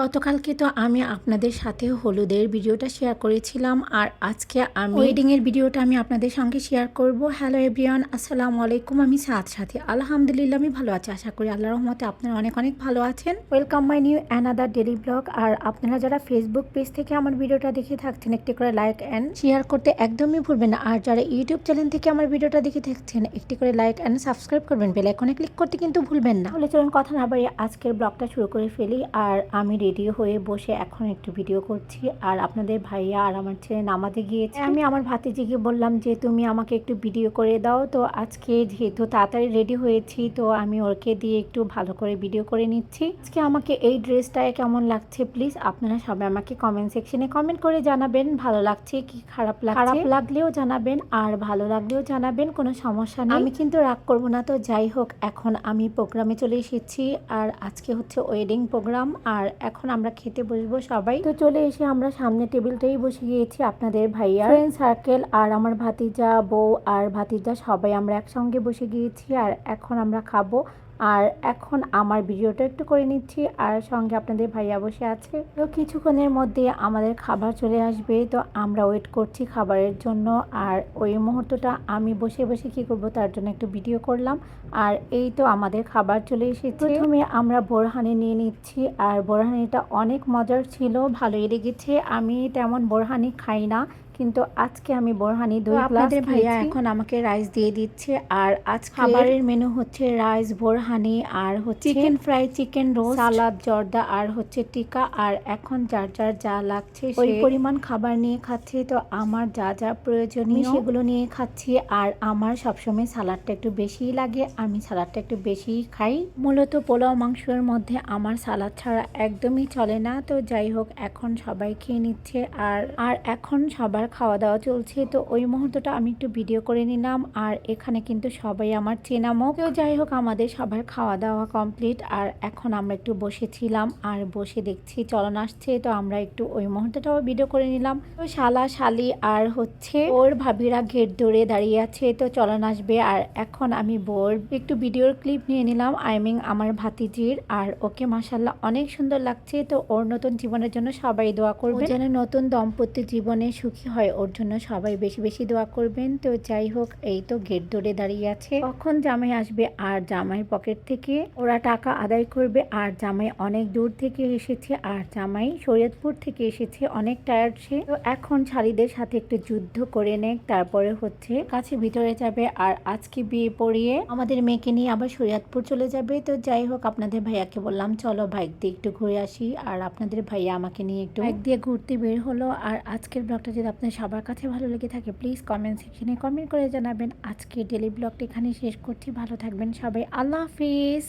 গতকালকে তো আমি আপনাদের সাথে হলুদের ভিডিওটা শেয়ার করেছিলাম আর আজকে আমি ওয়েডিংয়ের ভিডিওটা আমি আপনাদের সঙ্গে শেয়ার করব। হ্যালো এভরিওয়ান আসসালামু আলাইকুম। আমি সাথ সাথে। আলহামদুলিল্লাহ আমি ভালো আছি। আশা করি আল্লাহ রহমতে আপনারা অনেক অনেক ভালো আছেন। Welcome my new another daily blog আর আপনারা যারা ফেসবুক পেজ থেকে আমার ভিডিওটা দেখে থাকছেন একটি করে লাইক অ্যান্ড শেয়ার করতে একদমই ভুলবেন না। আর যারা ইউটিউব চ্যানেল থেকে আমার ভিডিওটা দেখে থাকছেন একটি করে লাইক অ্যান্ড সাবস্ক্রাইব করবেন। বেল আইকনে ক্লিক করতে কিন্তু ভুলবেন না। তাহলে চলুন কথা না বাড়িয়ে আজকের ব্লগটা শুরু করে ফেলি। আর আমি রেডি হয়ে বসে এখন একটু ভিডিও করছি। আর আপনাদের ভাইয়া আর আমার ছেলে নামাতে গিয়েছে। আমি আমার ভাতিজিকে বললাম যে তুমি আমাকে একটু ভিডিও করে দাও। তো আজকে যেহেতু তাড়াতাড়ি রেডি হয়েছি তো আমি ওকে দিয়ে একটু ভালো করে ভিডিও করে নিচ্ছি। আজকে আমাকে এই ড্রেসটায় কেমন লাগছে প্লিজ আপনারা সবাই আমাকে কমেন্ট সেকশনে কমেন্ট করে জানাবেন। ভালো লাগছে কি খারাপ লাগছে? খারাপ লাগলেও জানাবেন আর ভালো লাগলেও জানাবেন কোনো সমস্যা নেই। আমি কিন্তু রাগ করব না তো যাই হোক এখন আমি প্রোগ্রামে চলে এসেছি। আর আজকে হচ্ছে ওয়েডিং প্রোগ্রাম আর এখন আমরা খেতে বসবো সবাই। তো চলে এসে আমরা সামনে টেবিলটাই বসে গিয়েছি আপনাদের ভাইয়া ফ্রেন্ড সার্কেল আর আমার ভাতিজা, বউ আর ভাতিজা সবাই আমরা একসঙ্গে বসে গিয়েছি আর এখন আমরা খাব আর এখন আমার ভিডিওটা একটু করে নিচ্ছি। আর সঙ্গে আপনাদের ভাইয়া বসে আছে। তো কিছুক্ষণের মধ্যে আমাদের খাবার চলে আসবে। তো আমরা ওয়েট করছি খাবারের জন্য। আর ওই মুহূর্তটা আমি বসে বসে কি করব তার জন্য একটু ভিডিও করলাম। আর এই তো আমাদের খাবার চলে এসেছে। প্রথমে আমরা বোরহানি নিয়ে নিচ্ছি। আর বোরহানিটা অনেক মজার ছিল, ভালোই লেগেছে। আমি তেমন বোরহানি খাই না। কিন্তু আজকে আমি বোরহানি দুই আপনাদের ভাইয়া এখন আমাকে রাইস দিয়ে দিচ্ছে আর আজ খাবারের মেনু হচ্ছে রাইস বোরহানি আর হচ্ছে chicken fry chicken roll salad zarda আর হচ্ছে টিকা আর এখন যার যার যা লাগছে ওই পরিমাণ খাবার নিয়ে খাচ্ছি তো আমার যা যা প্রয়োজনীয় সেগুলো নিয়ে খাচ্ছি আর আমার সবসময় সালাদটা একটু বেশিই লাগে আমি সালাদটা একটু বেশিই খাই। মূলত পোলাও মাংসের মধ্যে আমার সালাদ ছাড়া একদমই চলে না তো যাই হোক এখন সবাই খেয়ে নিচ্ছে আর আর এখন সবার খাওয়া দাওয়া চলছে, তো ওই মুহূর্তটা আমি একটু ভিডিও করে নিলাম। আর এখানে কিন্তু সবাই আমার চেনামো তো যাই হোক, আমাদের সবার খাওয়া দাওয়া কমপ্লিট আর এখন আমরা একটু বসেছিলাম, আর বসে দেখছি চলন আসছে, তো আমরা একটু ওই মুহূর্তটাও ভিডিও করে নিলাম। তো শালা শালি আর হচ্ছে ওর ভাবিরা গেট ধরে দাঁড়িয়ে আছে, তো চলন আসবে। আর এখন আমি বোর একটু ভিডিওর ক্লিপ নিয়ে নিলাম আই মিন আমার ভাতিজির। আর ওকে মাসাল্লাহ অনেক সুন্দর লাগছে, তো ওর নতুন জীবনের জন্য সবাই দোয়া করবে যেন নতুন দম্পতি জীবনে সুখী হয়। ওর জন্য সবাই বেশি বেশি দোয়া করবেন। তো যাই হোক, এই তো গেট ধরে দাঁড়িয়ে আছে। কখন জামাই আসবে আর জামাই পকেট থেকে? ওরা টাকা আদায় করবে আর জামাই অনেক দূর থেকে এসেছে আর জামাই শরীয়তপুর থেকে এসেছে, অনেক টায়ার্ড সে। তো এখন শাড়িদের সাথে একটু যুদ্ধ করে নেক, তারপরে হচ্ছে কাছে ভিতরে যাবে আর আজকে বিয়ে পড়িয়ে আমাদের মেয়েকে নিয়ে আবার শরীয়তপুর চলে যাবে। তো যাই হোক, আপনাদের ভাইয়াকে বললাম, চলো বাইক দিয়ে একটু ঘুরে আসি। আর আপনাদের ভাইয়া আমাকে নিয়ে একটু বাইক দিয়ে ঘুরতে বের হলো। আর আজকের ব্লগটা যদি আপনার সবার কাছে ভালো লেগে থাকে প্লিজ কমেন্ট সেকশনে কমেন্ট করে জানাবেন। আজকে ডেলি ব্লগটি এখানে শেষ করছি। ভালো থাকবেন সবাই। আল্লাহ হাফিজ।